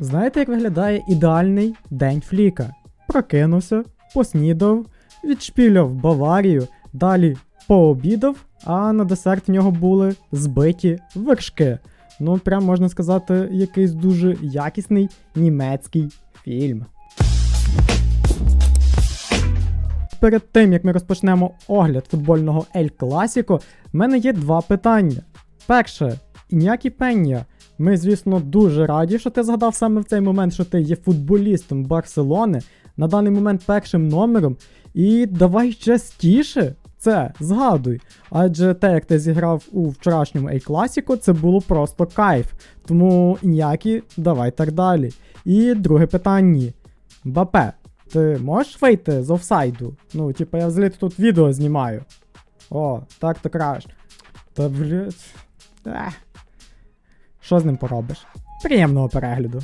Знаєте, як виглядає ідеальний день фліка? Прокинувся, поснідав, відшпіляв Баварію, далі пообідав, а на десерт в нього були збиті вершки. Ну, прям можна сказати, якийсь дуже якісний німецький фільм. Перед тим як ми розпочнемо огляд футбольного Ель Класіко, в мене є два питання. Перше, Інякі Пення. Ми, звісно, дуже раді, що ти згадав саме в цей момент, що ти є футболістом Барселони, на даний момент першим номером. І давай частіше це згадуй. Адже те, як ти зіграв у вчорашньому Ей Класіко, це було просто кайф. Тому Інякі, давай так далі. І друге питання. Бапе, ти можеш вийти з офсайду? Ну, типа, я взагалі тут відео знімаю. О, так то краще. Та блядь. Що з ним поробиш? Приємного перегляду.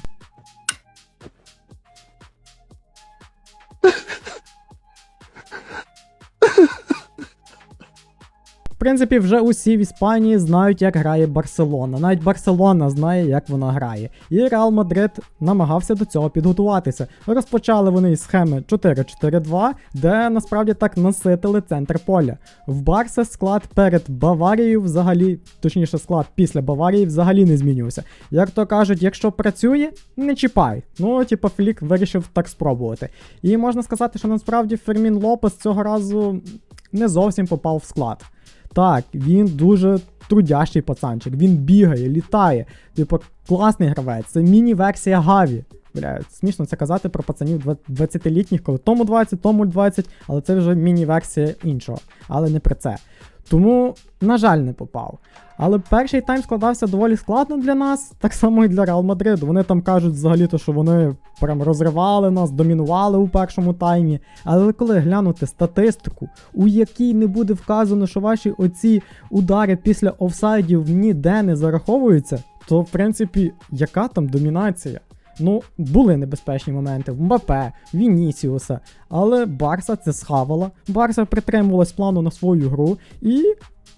В принципі, вже усі в Іспанії знають, як грає Барселона. Навіть Барселона знає, як вона грає. І Реал Мадрид намагався до цього підготуватися. Розпочали вони із схеми 4-4-2, де насправді так наситили центр поля. В Барса склад перед Баварією взагалі, точніше, склад після Баварії взагалі не змінювався. Як то кажуть, якщо працює, не чіпай. Ну, типу, Флік вирішив так спробувати. І можна сказати, що насправді Фермін Лопес цього разу не зовсім попав в склад. Так, він дуже трудящий пацанчик, він бігає, літає. Типу, класний гравець. Це міні-версія Гаві. Бля, смішно це казати про пацанів 20-літніх, коли тому 20, тому 20, але це вже міні-версія іншого. Але не про це. Тому, на жаль, не попав. Але перший тайм складався доволі складно для нас, так само і для Реал Мадриду. Вони там кажуть взагалі-то, що вони прям розривали нас, домінували у першому таймі. Але коли глянути статистику, у якій не буде вказано, що ваші оці удари після офсайдів ніде не зараховуються, то в принципі, яка там домінація? Ну, були небезпечні моменти в Мбапе, Вінісіуса, але Барса це схавала. Барса притримувалась плану на свою гру і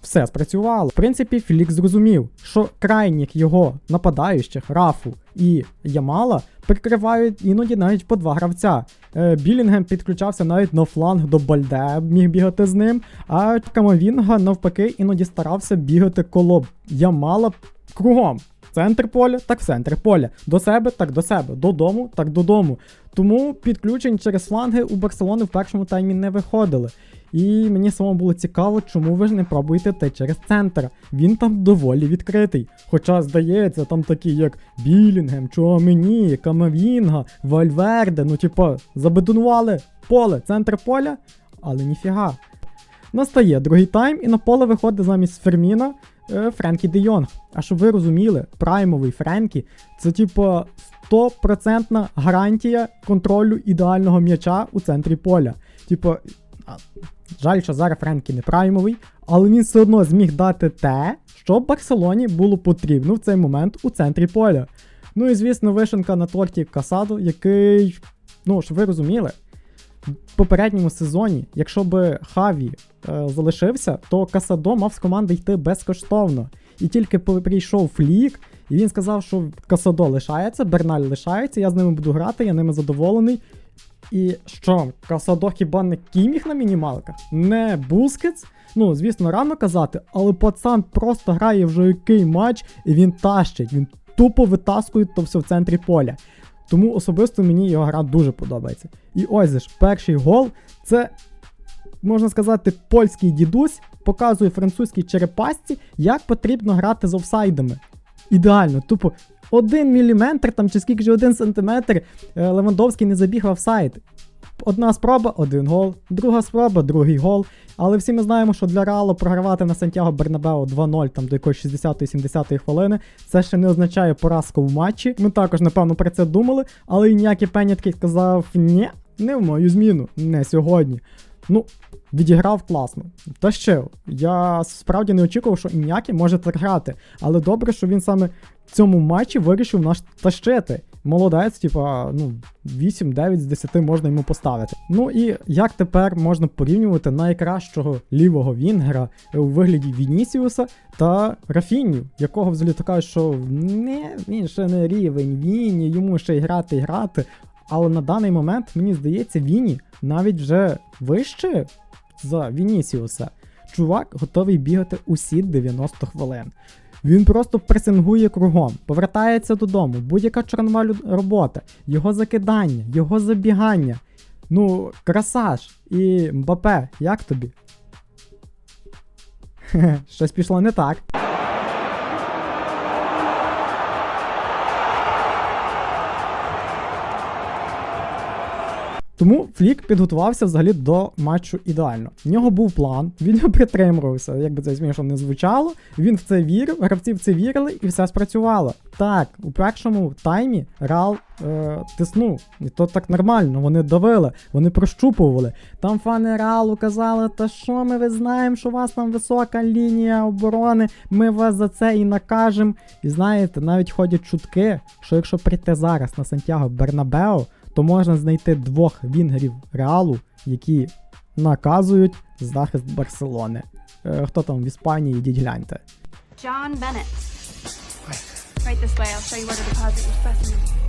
все спрацювало. В принципі, Філікс зрозумів, що крайніх його нападаючих Рафу і Ямала прикривають іноді навіть по два гравця. Е, Білінгем підключався навіть на фланг до Бальде, міг бігати з ним, а Камавінга навпаки іноді старався бігати коло Ямала кругом. Центр поля, так в центр поля. До себе, так до себе. Додому, так додому. Тому підключень через фланги у Барселони в першому таймі не виходили. І мені самому було цікаво, чому ви ж не пробуєте те через центр. Він там доволі відкритий. Хоча, здається, там такі, як Білінгем, Чуамені, Камавінга, Вальверде, ну типа, забетонували поле, центр поля, але ніфіга. Настає другий тайм, і на поле виходить замість Ферміна е, Френкі Де Йонг. А щоб ви розуміли, праймовий Френкі це типу 100% гарантія контролю ідеального м'яча у центрі поля. Типу, жаль, що зараз Френкі не праймовий, але він все одно зміг дати те, що Барселоні було потрібно в цей момент у центрі поля. Ну і звісно, вишенка на торті Касаду, який, ну, щоб ви розуміли, в попередньому сезоні, якщо би Хаві залишився, то Касадо мав з команди йти безкоштовно. І тільки прийшов Флік, і він сказав, що Касадо лишається, Берналь лишається, я з ними буду грати, я ними задоволений. І що, Касадо хіба не кіміх на мінімалках? Не Бускетс? Ну, звісно, рано казати, але пацан просто грає вже який матч, і він тащить, він тупо витаскує то все в центрі поля. Тому особисто мені його гра дуже подобається. І ось ж, перший гол це, можна сказати, польський дідусь показує французькій черепасці, як потрібно грати з офсайдами. Ідеально, тупо один міліметр там чи скільки ж один сантиметр е, Левандовський не забіг в офсайд. Одна спроба, один гол, друга спроба, другий гол. Але всі ми знаємо, що для Реалу програвати на Сантьяго Бернабео 2-0 там до якоїсь 60-70 хвилини, це ще не означає поразку в матчі. Ми також, напевно, про це думали, але ніякий Пеня такий сказав: ні, не в мою зміну, не сьогодні. Ну, відіграв класно. Тащив. Я справді не очікував, що Інякі може так грати. Але добре, що він саме в цьому матчі вирішив нас тащити. молодець, типа, ну, 8-9 з 10 можна йому поставити. Ну і як тепер можна порівнювати найкращого лівого Вінгера у вигляді Вінісіуса та Рафінню, якого взагалі така, що не, він ще не рівень Віні, йому ще й грати і грати. Але на даний момент, мені здається, Віні навіть вже вище за Вінісіуса. Чувак готовий бігати усі 90 хвилин. Він просто пресингує кругом, повертається додому, будь-яка чорнова робота, його закидання, його забігання. Ну, красаж. І Мбапе, як тобі? Щось пішло не так. Тому Флік підготувався взагалі до матчу ідеально. В нього був план, він його притримувався, як би це смішно не звучало. Він в це вірив, гравці в це вірили, і все спрацювало. Так, у першому таймі Рал е, тиснув, і то так нормально. Вони давили, вони прощупували. Там фани Реалу казали, та що ми ви знаємо, що у вас там висока лінія оборони, ми вас за це і накажемо. І знаєте, навіть ходять чутки, що якщо прийти зараз на Сантьяго Бернабео, то можна знайти двох вінгерів Реалу, які наказують захист Барселони. Е, хто там в Іспанії, йдіть гляньте. John Bennett. Right this way. I'll show you where to deposit your specimen.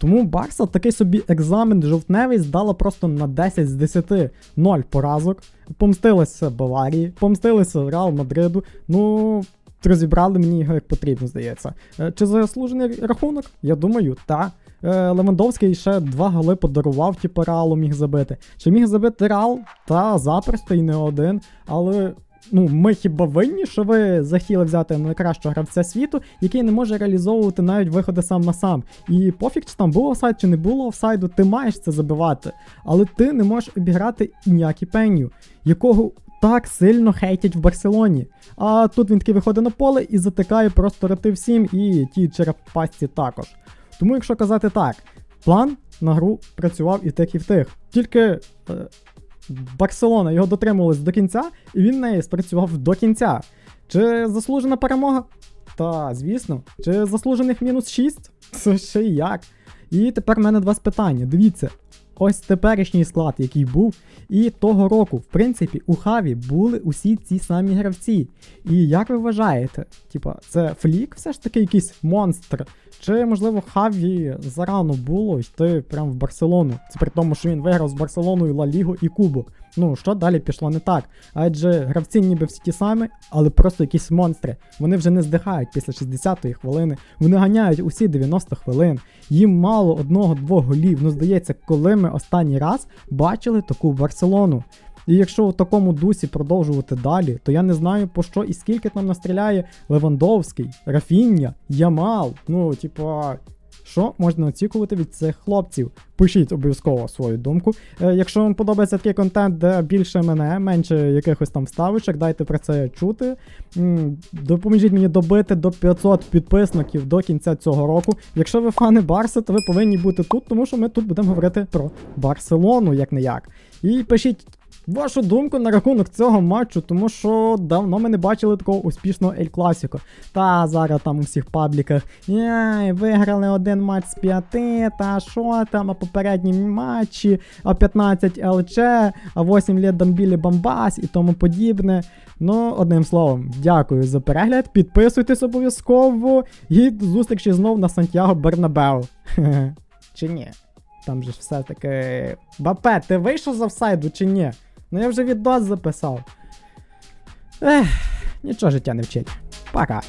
Тому Барса такий собі екзамен жовтневий здала просто на 10 з 10 0 поразок. Помстилися Баварії, помстилися Реал Мадриду. Ну, розібрали мені його як потрібно, здається. Е, Чи заслужений рахунок? Я думаю, так. Левандовський ще два голи подарував, типу Реалу міг забити. Чи міг забити Реал? Та запросто і не один. Але ну, ми хіба винні, що ви захотіли взяти найкращого гравця світу, який не може реалізовувати навіть виходи сам на сам. І пофіг, чи там був офсайд, чи не було офсайду, ти маєш це забивати. Але ти не можеш обіграти Інякі Пеню, якого так сильно хейтять в Барселоні. А тут він таки виходить на поле і затикає просто роти всім, і ті черепасці також. Тому, якщо казати так, план на гру працював і тих, і в тих. Тільки. Барселона його дотримувалась до кінця, і він неї спрацював до кінця. Чи заслужена перемога? Та, звісно. Чи заслужених мінус 6? Це ще й як. І тепер в мене два питання. Дивіться, ось теперішній склад, який був, і того року, в принципі, у Хаві були усі ці самі гравці. І як ви вважаєте, типа, це Флік все ж таки якийсь монстр? Чи, можливо, Хаві зарано було йти прямо в Барселону? Це при тому, що він виграв з Барселоною Ла Лігу і Кубок. Ну, що далі пішло не так? Адже гравці ніби всі ті самі, але просто якісь монстри. Вони вже не здихають після 60-ї хвилини. Вони ганяють усі 90 хвилин. Їм мало одного-двох голів. Ну, здається, коли ми останній раз бачили таку Барселону. І якщо у такому дусі продовжувати далі, то я не знаю по що і скільки там настріляє Левандовський, Рафіння, Ямал. Ну, типа, що можна очікувати від цих хлопців? Пишіть обов'язково свою думку. Е, якщо вам подобається такий контент, де більше мене, менше якихось там вставочок, дайте про це чути. Допоможіть мені добити до 500 підписників до кінця цього року. Якщо ви фани Барси, то ви повинні бути тут, тому що ми тут будемо говорити про Барселону, як не як. І пишіть вашу думку на рахунок цього матчу, тому що давно ми не бачили такого успішного Ель Класіко. Та зараз там у всіх пабліках яй, виграли один матч з п'яти, та що там, а попередні матчі, а 15 ЛЧ, а 8 літ Дамбілі Бамбас і тому подібне. Ну, одним словом, дякую за перегляд. Підписуйтесь обов'язково і до зустрічі знов на Сантьяго Бернабеу. Чи ні? Там же ж все-таки. Бапе, ти вийшов з офсайду чи ні? Ну я вже відос записав. Ех, нічого життя не вчить. Пока.